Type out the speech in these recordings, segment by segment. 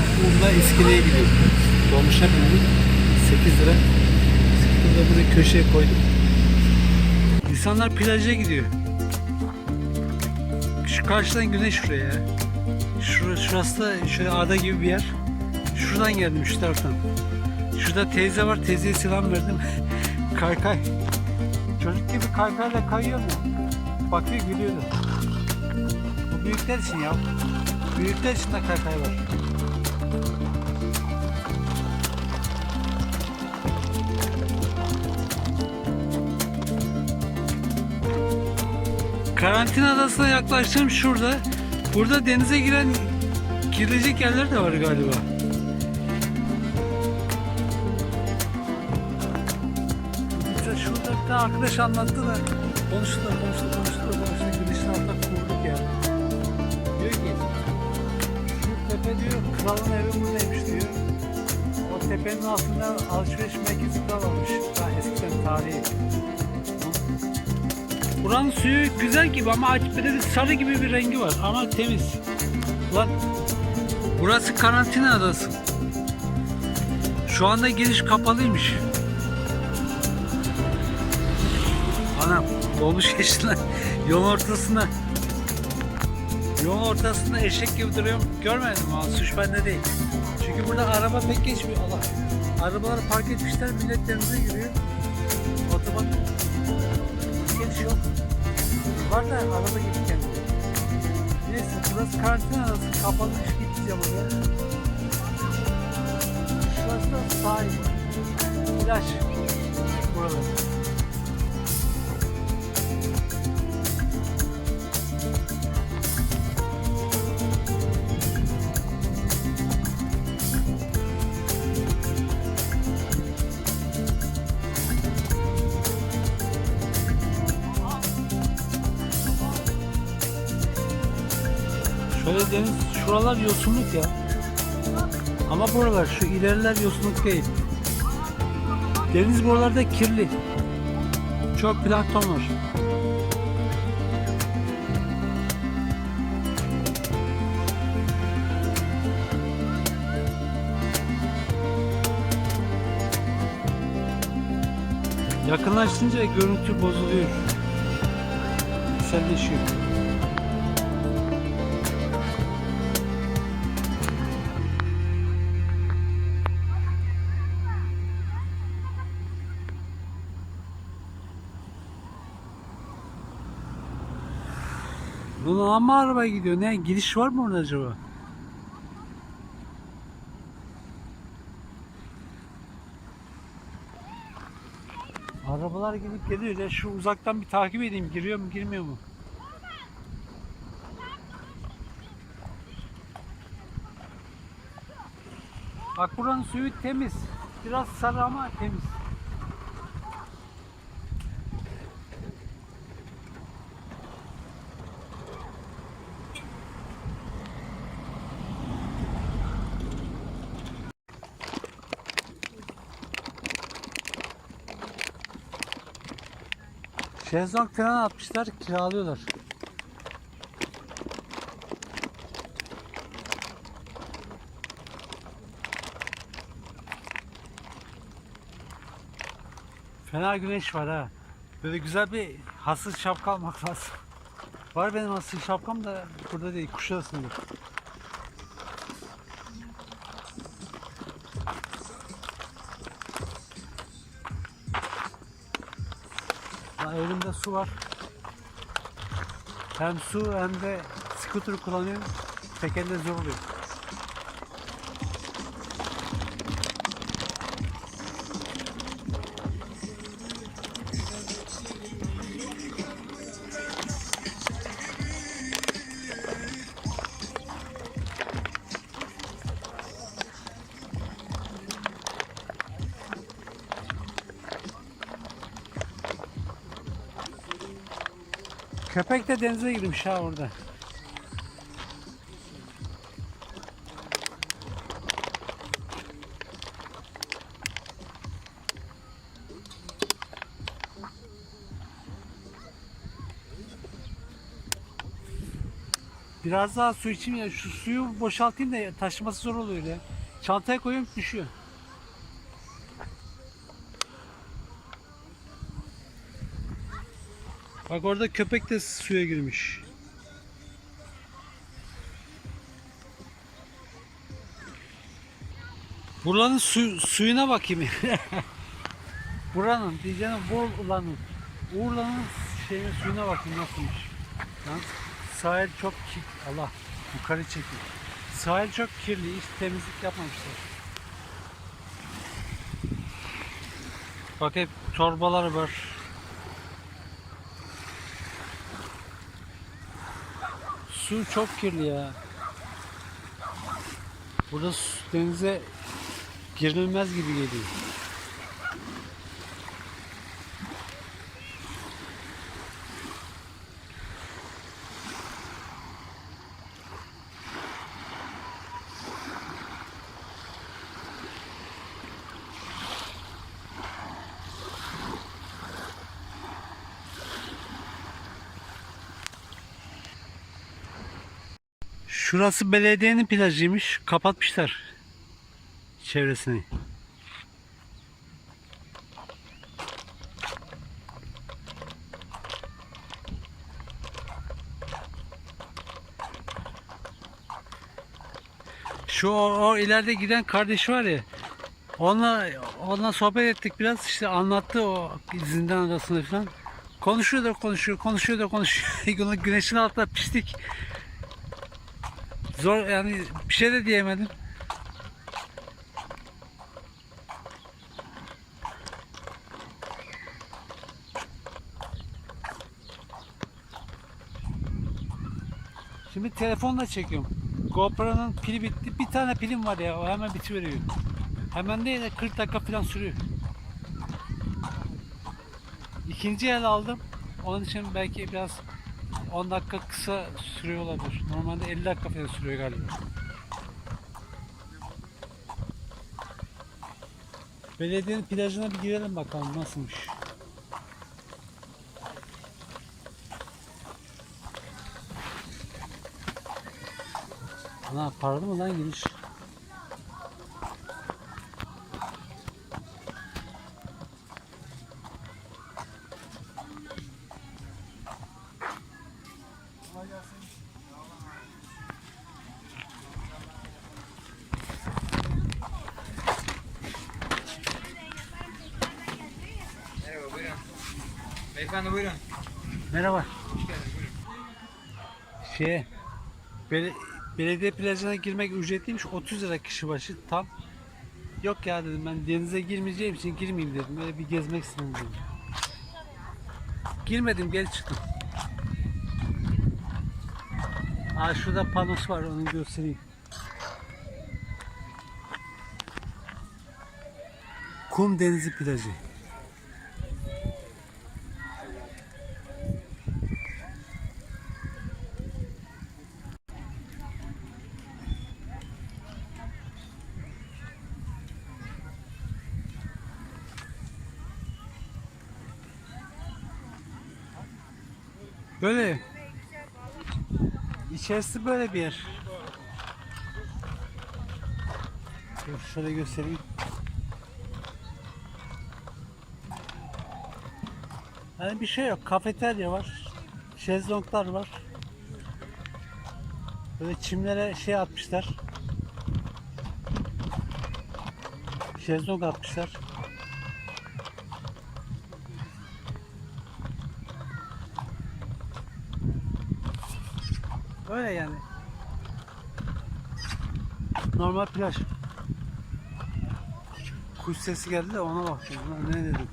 Bununla iskeleye gidiyorum. Dolmuşa bindim. 8 lira. De buraya köşeye koydum. İnsanlar plaja gidiyor. Şu karşıdan güneş şuraya. ya. Şurası, şurası da şöyle ada gibi bir yer. Şuradan geldim şu taraftan. Şurada teyze var. Teyzeye selam verdim. kaykay. Çocuk gibi kaykayla kayıyor mu? Bakıyor gülüyordu. Bu büyükler için ya. Büyükler için de kaykay var. Karantina adasına yaklaştım şurada. Burada denize giren girilecek yerler de var galiba. Mesela şurada bir arkadaş anlattı da konuştu da konuştu konuştu da konuştu güneşin altında kurduk ya. Diyor ki şu tepe diyor kralın evi buradaymış diyor. O tepenin altında alışveriş merkezi varmış. Daha eskiden tarihi. Buranın suyu güzel gibi ama açık bir sarı gibi bir rengi var ama temiz. Lan burası karantina adası. Şu anda giriş kapalıymış. Anam dolmuş geçti lan. Yolun ortasına. Yolun ortasında eşek gibi duruyorum. Görmedim ama suç bende değil. Çünkü burada araba pek geçmiyor. Allah. Arabaları park etmişler millet denize giriyor. Otoban geliş yok. Var da araba kendine. Neyse burası karantina arası kapalıymış gideceğim oraya. Şurası da sahil. Plaj. Buralar. Şöyle deniz, şuralar yosunluk ya. Ama buralar, şu ileriler yosunluk değil. Deniz buralarda kirli. Çok plankton var. Yakınlaşınca görüntü bozuluyor. Yükselleşiyor. Bunun ama araba gidiyor. Ne gidiş var mı orada acaba? Arabalar gidip geliyor. Ya şu uzaktan bir takip edeyim. Giriyor mu, girmiyor mu? Bak buranın suyu temiz. Biraz sarı ama temiz. Şezlong falan atmışlar, kiralıyorlar. Fena güneş var ha. Böyle güzel bir hasır şapka almak lazım. Var benim hasır şapkam da burada değil, Kuşadası'nda. Elimde su var. Hem su hem de scooter kullanıyorum. Tekerde zor Köpek de denize girmiş ha orada. Biraz daha su içeyim ya. Şu suyu boşaltayım da taşıması zor oluyor ya. Çantaya koyuyorum düşüyor. Bak orada köpek de suya girmiş. Buranın su, suyuna bakayım. Buranın diyeceğim bol ulanın. Urla'nın şeyin suyuna bakayım nasılmış. Lan sahil çok ki Allah yukarı çekiyor. Sahil çok kirli, hiç temizlik yapmamışlar. Bak hep torbalar var. Su çok kirli ya. Burada su- denize girilmez gibi geliyor. Şurası belediyenin plajıymış. Kapatmışlar çevresini. Şu o, o ileride giden kardeş var ya. Onunla, onunla sohbet ettik biraz işte anlattı o zindan arasında falan. Konuşuyor da konuşuyor, konuşuyor da konuşuyor. Güneşin altında pislik. Zor yani bir şey de diyemedim. Şimdi telefonla çekiyorum. GoPro'nun pili bitti. Bir tane pilim var ya o hemen bitiveriyor. Hemen değil de 40 dakika falan sürüyor. İkinci el aldım. Onun için belki biraz 10 dakika kısa sürüyor olabilir. Normalde 50 dakika falan sürüyor galiba. Belediyenin plajına bir girelim bakalım nasılmış. Ana paralı mı lan giriş? Beyefendi buyurun. Merhaba. Hoş geldiniz buyurun. Şey, bele, belediye plajına girmek ücretliymiş. 30 lira kişi başı tam. Yok ya dedim ben denize girmeyeceğim için girmeyeyim dedim. Böyle bir gezmek istedim dedim. Girmedim geri çıktım. Aa şurada panos var onu göstereyim. Kum Denizi Plajı. Böyle. İçerisi böyle bir yer. Dur şöyle göstereyim. Yani bir şey yok. Kafeterya var. Şezlonglar var. Böyle çimlere şey atmışlar. Şezlong atmışlar. Öyle yani. Normal plaj. Kuş sesi geldi de ona baktım. Ne dedim?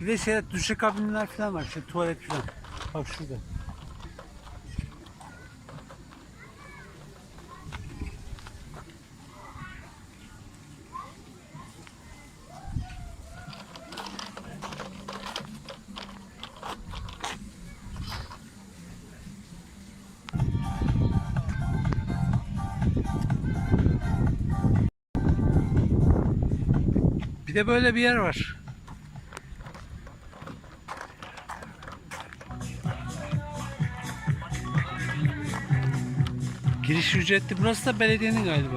Bir de şey duşa kabinler falan var. İşte tuvalet falan. Bak şurada. de böyle bir yer var. Giriş ücretli. Burası da belediyenin galiba.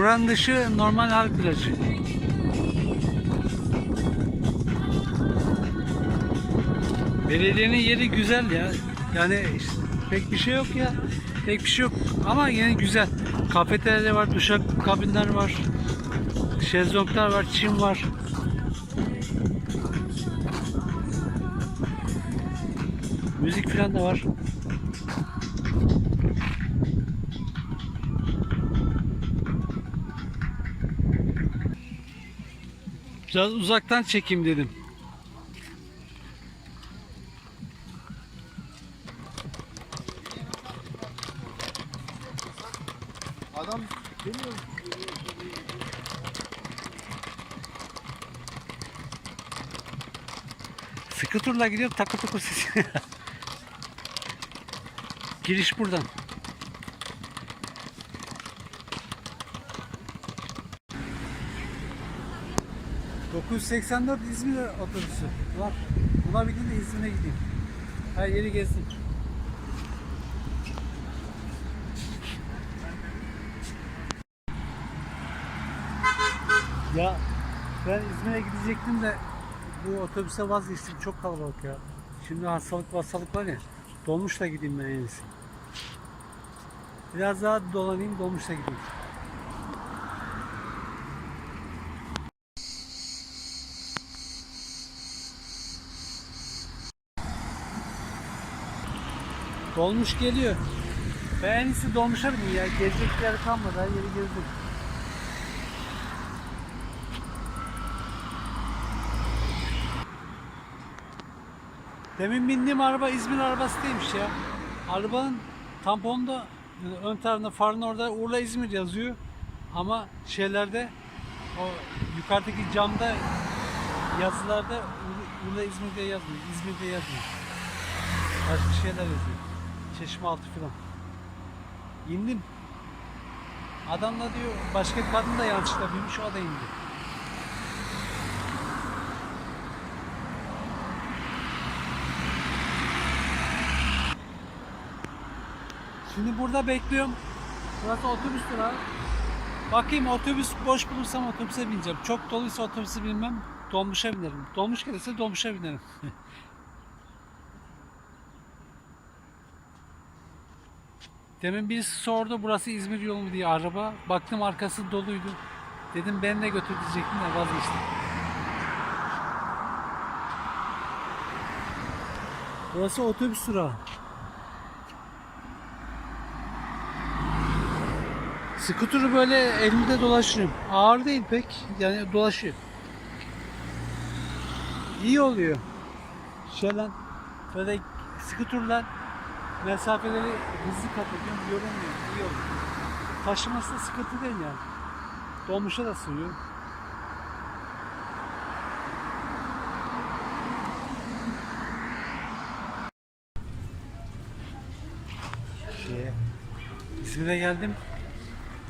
Buranın dışı normal halk plajı. Belediyenin yeri güzel ya. Yani işte pek bir şey yok ya. Pek bir şey yok ama yine güzel. Kafeterya var, duşak kabinler var. Şezlonglar var, çim var. Müzik falan da var. Biraz uzaktan çekeyim dedim. Adam demiyor. Sıkı turla gidiyorum takır takır sesi. Giriş buradan. ...984 İzmir otobüsü var. Buna bindim de İzmir'e gideyim. Her yeri gezdim. Ya ben İzmir'e gidecektim de bu otobüse vazgeçtim. Çok kalabalık ya. Şimdi hastalık hastalık var ya. Dolmuşla gideyim ben en iyisi. Biraz daha dolanayım dolmuşla gideyim. Dolmuş geliyor. Ben en iyisi dolmuşa bineyim ya. Gezecek yer kalmadı. Her yeri gezdim. Demin bindiğim araba İzmir arabası değilmiş ya. Arabanın tamponda yani ön tarafında farın orada Urla İzmir yazıyor. Ama şeylerde o yukarıdaki camda yazılarda Ur- Urla İzmir diye yazmıyor. İzmir diye yazmıyor. Başka şeyler yazıyor. Çeşme altı falan. İndim. Adamla diyor başka bir kadın da yanlışlıkla binmiş o da indi. Şimdi burada bekliyorum. Burası otobüs durağı. Bakayım otobüs boş bulursam otobüse bineceğim. Çok doluysa otobüse binmem. Dolmuşa binerim. Dolmuş gelirse dolmuşa binerim. Demin birisi sordu burası İzmir yolu mu diye araba. Baktım arkası doluydu. Dedim ben de götür diyecektim de vazgeçtim. Burası otobüs durağı. Skuturu böyle elimde dolaşıyorum. Ağır değil pek. Yani dolaşıyor. İyi oluyor. Şeyle böyle skuturla mesafeleri hızlı kat ediyorum. Yorulmuyor. İyi oluyor. Taşıması da sıkıntı değil yani. Dolmuşa da sığıyor. Şeye, İzmir'e geldim.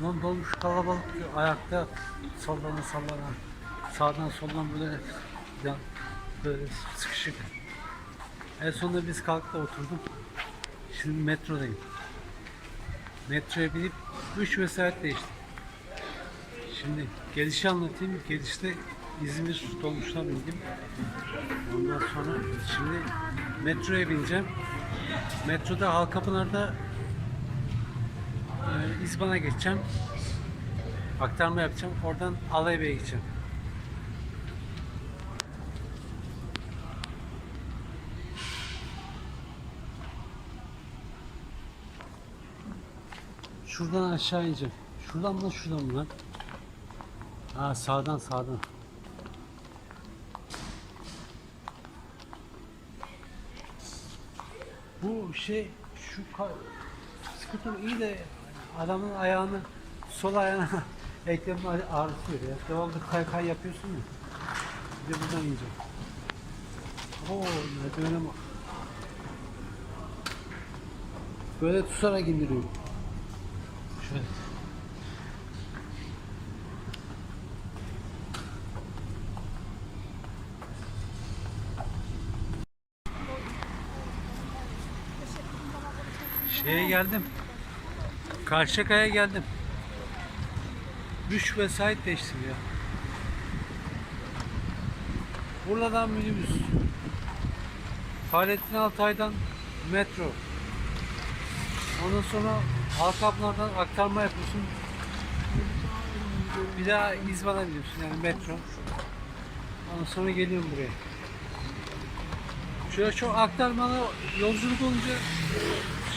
Lan dolmuş kalabalık ayakta sallana sallana sağdan soldan böyle böyle sıkışık. En sonunda biz kalktık da oturdum. Şimdi metrodayım. Metroya binip 3 vesayet değiştim. Şimdi gelişi anlatayım. Gelişte İzmir dolmuşuna bindim. Ondan sonra şimdi metroya bineceğim. Metroda Halkapınar'da ee, İzban'a geçeceğim. Aktarma yapacağım. Oradan Alaybey'e gideceğim. Şuradan aşağı ineceğim. Şuradan mı şuradan mı lan? Ha sağdan sağdan. Bu şey şu skuter iyi de adamın ayağını sol ayağına eklemini ağrıtıyor ya. Devamlı kay kay yapıyorsun ya. Bir de buradan ineceğim. Oo merdivene bak. Böyle tutarak indiriyorum. Şöyle. Şeye geldim. Karşıyaka'ya geldim. Üç vesait değiştim ya. Buradan minibüs. Fahrettin Altay'dan metro. Ondan sonra Halkaplar'dan aktarma yapıyorsun. Bir daha İzban'a gidiyorsun yani metro. Ondan sonra geliyorum buraya. Şöyle çok aktarmalı yolculuk olunca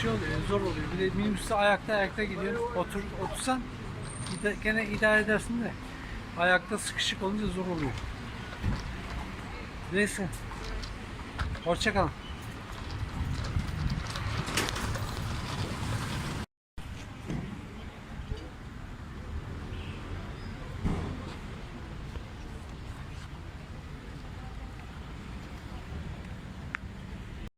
şey oluyor, zor oluyor. Bir de minibüste ayakta ayakta gidiyor. Otur, otursan gene idare edersin de ayakta sıkışık olunca zor oluyor. Neyse. Hoşçakalın.